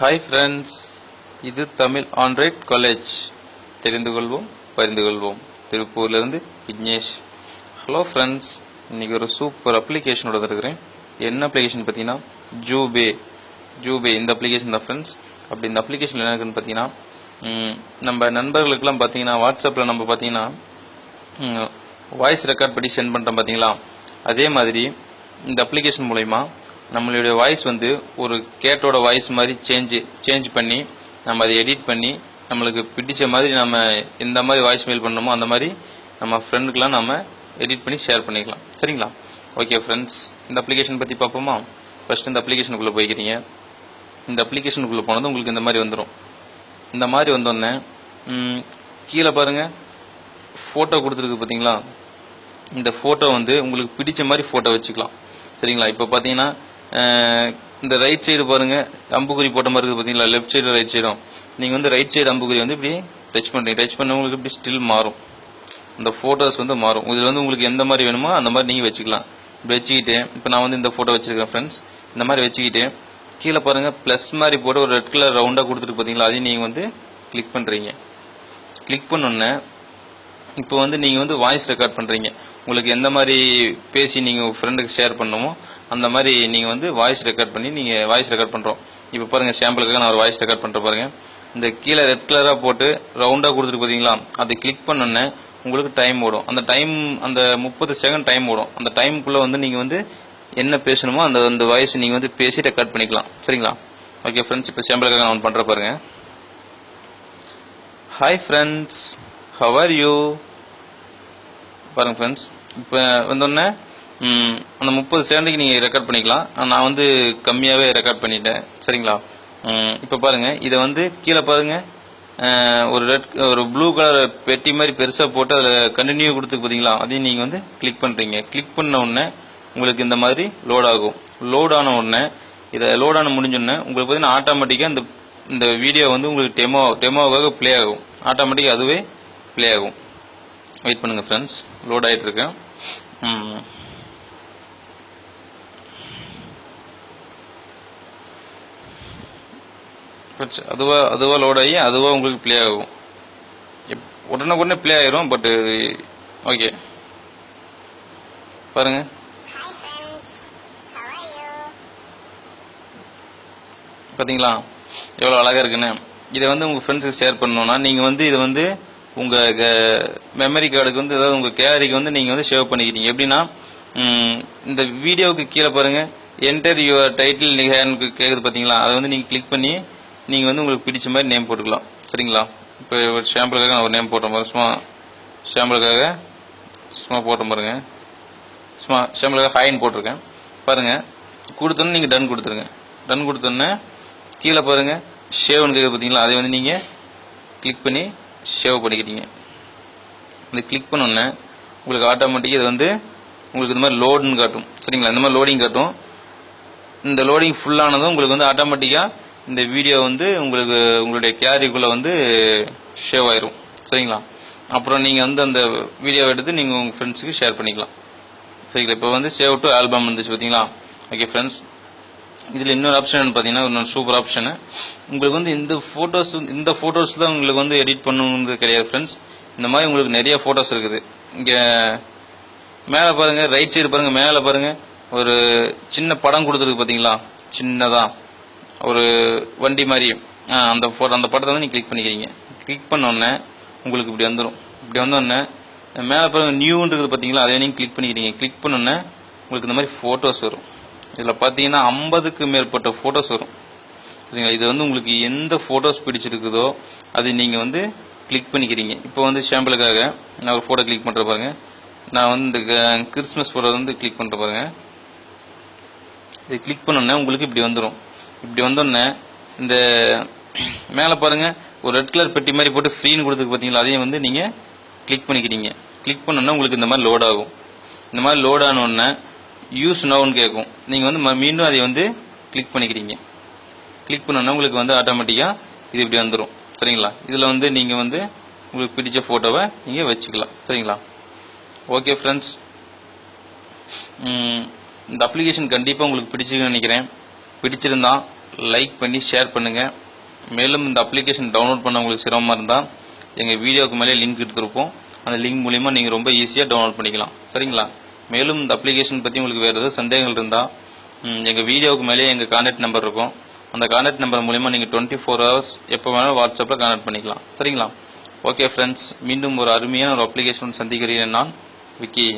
Hi friends இது Tamil Android college தெரிந்து கொள்வோம் பரிந்து கொள்வோம் திருப்பூர்லேருந்து விக்னேஷ். ஹலோ ஃப்ரெண்ட்ஸ் இன்றைக்கி ஒரு சூப்பர் அப்ளிகேஷனோட இருக்கிறேன். என்ன அப்ளிகேஷன் பார்த்தீங்கன்னா ஜூபே ஜூபே இந்த அப்ளிகேஷன் தான் ஃப்ரெண்ட்ஸ் அப்படி இந்த அப்ளிகேஷன் என்ன இருக்குன்னு பார்த்தீங்கன்னா நம்ம நண்பர்களுக்கெல்லாம் பார்த்தீங்கன்னா வாட்ஸ்அப்பில் நம்ம பார்த்தீங்கன்னா வாய்ஸ் ரெக்கார்ட் பண்ணி சென்ட் பண்ணுறோம் பார்த்தீங்களா அதே மாதிரி இந்த அப்ளிகேஷன் மூலயமா நம்மளுடைய வாய்ஸ் வந்து ஒரு கேட்டோட வாய்ஸ் மாதிரி சேஞ்சு சேஞ்ச் பண்ணி நம்ம அதை எடிட் பண்ணி நம்மளுக்கு பிடிச்ச மாதிரி நம்ம எந்த மாதிரி வாய்ஸ் மெயில் பண்ணணுமோ அந்த மாதிரி நம்ம ஃப்ரெண்டுக்கெலாம் நம்ம எடிட் பண்ணி ஷேர் பண்ணிக்கலாம். சரிங்களா? ஓகே ஃப்ரெண்ட்ஸ் இந்த அப்ளிகேஷன் பற்றி பார்ப்போமா? ஃபர்ஸ்ட் இந்த அப்ளிகேஷனுக்குள்ளே போய்க்கிறீங்க. இந்த அப்ளிகேஷனுக்குள்ளே போனது உங்களுக்கு இந்த மாதிரி வந்துடும் இந்த மாதிரி வந்தோடனே கீழே பாருங்கள் ஃபோட்டோ கொடுத்துருக்கு பார்த்தீங்களா இந்த ஃபோட்டோ வந்து உங்களுக்கு பிடிச்ச மாதிரி ஃபோட்டோ வச்சுக்கலாம். சரிங்களா? இப்போ பார்த்தீங்கன்னா இந்த ரைட் சைடு பாருங்கள் அம்புக்குறி போட்ட மாதிரி இருக்குது பார்த்தீங்களா? லெஃப்ட் சைடு ரைட் சைடும் நீங்கள் வந்து ரைட் சைடு அம்புக்குறி வந்து இப்படி டச் பண்ணுறீங்க டச் பண்ண உங்களுக்கு இப்படி ஸ்டில் மாறும். இந்த ஃபோட்டோஸ் வந்து மாறும். இதில் வந்து உங்களுக்கு எந்த மாதிரி வேணுமோ அந்த மாதிரி நீங்கள் வச்சுக்கலாம். இப்படி வச்சுக்கிட்டு இப்போ நான் வந்து இந்த ஃபோட்டோ வச்சுருக்கேன் ஃப்ரெண்ட்ஸ் இந்த மாதிரி வச்சுக்கிட்டு கீழே பாருங்கள் ப்ளஸ் மாதிரி போட்டு ஒரு ரெட் கலர் ரவுண்டாக கொடுத்துட்டு பார்த்தீங்களா? அதையும் நீங்கள் வந்து கிளிக் பண்ணுறீங்க கிளிக் பண்ணோன்னே இப்போ வந்து நீங்கள் வந்து வாய்ஸ் ரெக்கார்ட் பண்ணுறீங்க உங்களுக்கு எந்த மாதிரி பேசி நீங்கள் உங்கள் ஃப்ரெண்டுக்கு ஷேர் பண்ணணுமோ அந்த மாதிரி நீங்கள் வந்து வாய்ஸ் ரெக்கார்ட் பண்ணி நீங்கள் வாய்ஸ் ரெக்கார்ட் பண்ணுறோம் இப்போ பாருங்கள் சாம்பிளுக்காக நான் ஒரு வாய்ஸ் ரெக்கார்ட் பண்ணுற பாருங்கள் இந்த கீழே ரெட் கலராக போட்டு ரவுண்டாக கொடுத்துட்டு பார்த்தீங்களா அதை கிளிக் பண்ணோன்னே உங்களுக்கு டைம் ஓடும். அந்த டைம் அந்த முப்பது செகண்ட் டைம் ஓடும். அந்த டைமுக்குள்ளே வந்து நீங்கள் வந்து என்ன பேசணுமோ அந்த அந்த வாய்ஸ் நீங்கள் வந்து பேசி ரெக்கார்ட் பண்ணிக்கலாம். சரிங்களா? ஓகே ஃப்ரெண்ட்ஸ் இப்போ சாம்பிளுக்காக நான் பண்ணுற பாருங்கள் hi friends how are you பாருங்கள் ஃப்ரெண்ட்ஸ் இப்போ வந்தோடனே அந்த முப்பது செகண்டுக்கு நீங்கள் ரெக்கார்ட் பண்ணிக்கலாம். நான் வந்து கம்மியாகவே ரெக்கார்ட் பண்ணிட்டேன். சரிங்களா? இப்போ பாருங்கள் இதை வந்து கீழே பாருங்கள் ஒரு ரெட் ஒரு ப்ளூ கலர் பெட்டி மாதிரி பெருசாக போட்டு அதில் கண்டினியூ கொடுத்து பார்த்தீங்களா அதையும் நீங்கள் வந்து கிளிக் பண்ணுறீங்க கிளிக் பண்ண உடனே உங்களுக்கு இந்த மாதிரி லோட் ஆகும். லோட் ஆன உடனே இதை லோட் ஆன முடிஞ்சோடனே உங்களுக்கு பார்த்தீங்கன்னா ஆட்டோமேட்டிக்காக இந்த இந்த வீடியோ வந்து உங்களுக்கு டெமோ டெமோவாக ப்ளே ஆகும். ஆட்டோமேட்டிக்காக அதுவே ப்ளே ஆகும். வெயிட் பண்ணுங்க ஃப்ரெண்ட்ஸ் லோட் ஆயிட்டு இருக்கு ம். Friends, அதுவா அதுவா லோட் ஆகி அதுவா உங்களுக்கு ப்ளே ஆகும். எப்- உடனே உடனே ப்ளே ஆயிரும் பட் ஓகே பாருங்க? பாத்தீங்களா? எவ்வளோ அழகா இருக்குன்னு. இதை வந்து உங்க ஃப்ரெண்ட்ஸுக்கு ஷேர் பண்ணணும்னா நீங்க வந்து இதை வந்து உங்க மெமரி கார்டுக்கு வந்து அதாவது உங்க கேலரிக்கு வந்து நீங்க வந்து சேவ் பண்ணிக்கிறீங்க எப்படின்னா இந்த வீடியோவுக்கு கீழே பாருங்க. என்டர் யுவர் டைட்டில் நிகழ்னு கேக்குது பாத்தீங்களா? அதை வந்து நீங்க கிளிக் பண்ணி நீங்கள் வந்து உங்களுக்கு பிடிச்ச மாதிரி நேம் போட்டுக்கலாம். சரிங்களா? இப்போ ஒரு ஷாம்பிளுக்காக நான் ஒரு நேம் போட்டேன் மாதிரி சும்மா ஷாம்பிளுக்காக சும்மா போட்ட பாருங்க. சும்மா ஷாம்பிளுக்காக ஹாயின் போட்டிருக்கேன். பாருங்கள் கொடுத்தோன்னே நீங்கள் டன் கொடுத்துருங்க. டன் கொடுத்தோன்னே கீழே பாருங்க. ஷேவ்னு கேட்குது பார்த்தீங்களா அதை வந்து நீங்கள் கிளிக் பண்ணி ஷேவ் பண்ணிக்கிட்டீங்க. இந்த கிளிக் பண்ணோன்னே உங்களுக்கு ஆட்டோமேட்டிக்காக இது வந்து உங்களுக்கு இந்த மாதிரி லோடுன்னு காட்டும். சரிங்களா? இந்த மாதிரி லோடிங் காட்டும். இந்த லோடிங் ஃபுல்லானதும் உங்களுக்கு வந்து ஆட்டோமேட்டிக்காக இந்த வீடியோ வந்து உங்களுக்கு உங்களுடைய கேரிக்குள்ளே வந்து ஷேவ் ஆயிரும். சரிங்களா? அப்புறம் நீங்கள் வந்து அந்த வீடியோவை எடுத்து நீங்கள் உங்கள் ஃப்ரெண்ட்ஸுக்கு ஷேர் பண்ணிக்கலாம். சரிங்களா? இப்போ வந்து சேவ் டு ஆல்பம் வந்துச்சு பார்த்தீங்களா ஓகே ஃப்ரெண்ட்ஸ் இதில் இன்னொரு ஆப்ஷன் பார்த்தீங்கன்னா இன்னொரு சூப்பர் ஆப்ஷனு உங்களுக்கு வந்து இந்த ஃபோட்டோஸ் இந்த ஃபோட்டோஸ் தான் உங்களுக்கு வந்து எடிட் பண்ணணுங்கிறது கிடையாது ஃப்ரெண்ட்ஸ் இந்த மாதிரி உங்களுக்கு நிறைய ஃபோட்டோஸ் இருக்குது. இங்கே மேலே பாருங்கள் ரைட் சைடு பாருங்கள் மேலே பாருங்கள் ஒரு சின்ன படம் கொடுத்துருக்கு பார்த்தீங்களா சின்னதாக ஒரு வண்டி மாதிரி அந்த ஃபோட்டோ அந்த படத்தை வந்து நீங்கள் கிளிக் பண்ணிக்கிறீங்க. கிளிக் பண்ணோடனே உங்களுக்கு இப்படி வந்துடும் இப்படி வந்தோடனே மேலே பாருங்க நியூன்றது பார்த்தீங்களா? அதை நீங்கள் கிளிக் பண்ணிக்கிறீங்க. கிளிக் பண்ணோடனே உங்களுக்கு இந்த மாதிரி ஃபோட்டோஸ் வரும். இதில் பார்த்தீங்கன்னா ஐம்பதுக்கு மேற்பட்ட ஃபோட்டோஸ் வரும். சரிங்களா? இது வந்து உங்களுக்கு எந்த ஃபோட்டோஸ் பிடிச்சிருக்குதோ அது நீங்கள் வந்து கிளிக் பண்ணிக்கிறீங்க. இப்போ வந்து ஷாம்பிளுக்காக நான் ஒரு ஃபோட்டோ கிளிக் பண்ணுற பாருங்க. நான் வந்து இந்த கிறிஸ்மஸ் ஃபோட்டோ வந்து கிளிக் பண்ணுற பாருங்க. இது கிளிக் பண்ணோன்னே உங்களுக்கு இப்படி வந்துடும் இப்படி வந்தோடனே இந்த மேலே பாருங்கள் ஒரு ரெட் கலர் பெட்டி மாதிரி போட்டு ஃப்ரீன்னு கொடுத்துருக்கு பார்த்தீங்களா அதையும் வந்து நீங்கள் கிளிக் பண்ணிக்கிறீங்க. கிளிக் பண்ணோன்னே உங்களுக்கு இந்த மாதிரி லோட் ஆகும். இந்த மாதிரி லோட் ஆனோடனே யூஸ் நவுன்னு கேட்கும் நீங்கள் வந்து ம- மீண்டும் அதை வந்து கிளிக் பண்ணிக்கிறீங்க. கிளிக் பண்ணோன்னா உங்களுக்கு வந்து ஆட்டோமேட்டிக்காக இது இப்படி வந்துடும் சரிங்களா? இதில் வந்து நீங்கள் வந்து உங்களுக்கு பிடிச்ச ஃபோட்டோவை நீங்கள் வச்சுக்கலாம். சரிங்களா? ஓகே ஃப்ரெண்ட்ஸ் இந்த அப்ளிகேஷன் கண்டிப்பாக உங்களுக்கு பிடிச்சிருக்குன்னு நினைக்கிறேன். பிடிச்சிருந்தா லைக் பண்ணி ஷேர் பண்ணுங்கள் மேலும் இந்த அப்ளிகேஷன் டவுன்லோட் பண்ண உங்களுக்கு சிரமமாக இருந்தால் எங்கள் வீடியோவுக்கு மேலே லிங்க் எடுத்துருப்போம். அந்த லிங்க் மூலிமா நீங்கள் ரொம்ப ஈஸியாக டவுன்லோட் பண்ணிக்கலாம். சரிங்களா? மேலும் இந்த அப்ளிகேஷன் பற்றி உங்களுக்கு வேறு ஏதாவது சந்தேகங்கள் இருந்தால் எங்கள் வீடியோவுக்கு மேலே எங்கள் கான்டாக்ட் நம்பர் இருக்கும். அந்த கான்டாக்ட் நம்பர் மூலிமா நீங்கள் டுவெண்ட்டி ஃபோர் ஹவர்ஸ் எப்போ வேணாலும் வாட்ஸ்அப்பில் கான்டாக்ட் பண்ணிக்கலாம். சரிங்களா? ஓகே ஃப்ரெண்ட்ஸ் மீண்டும் ஒரு அருமையான ஒரு அப்ளிகேஷன் சந்திக்கிறேன் நான். விக்கி.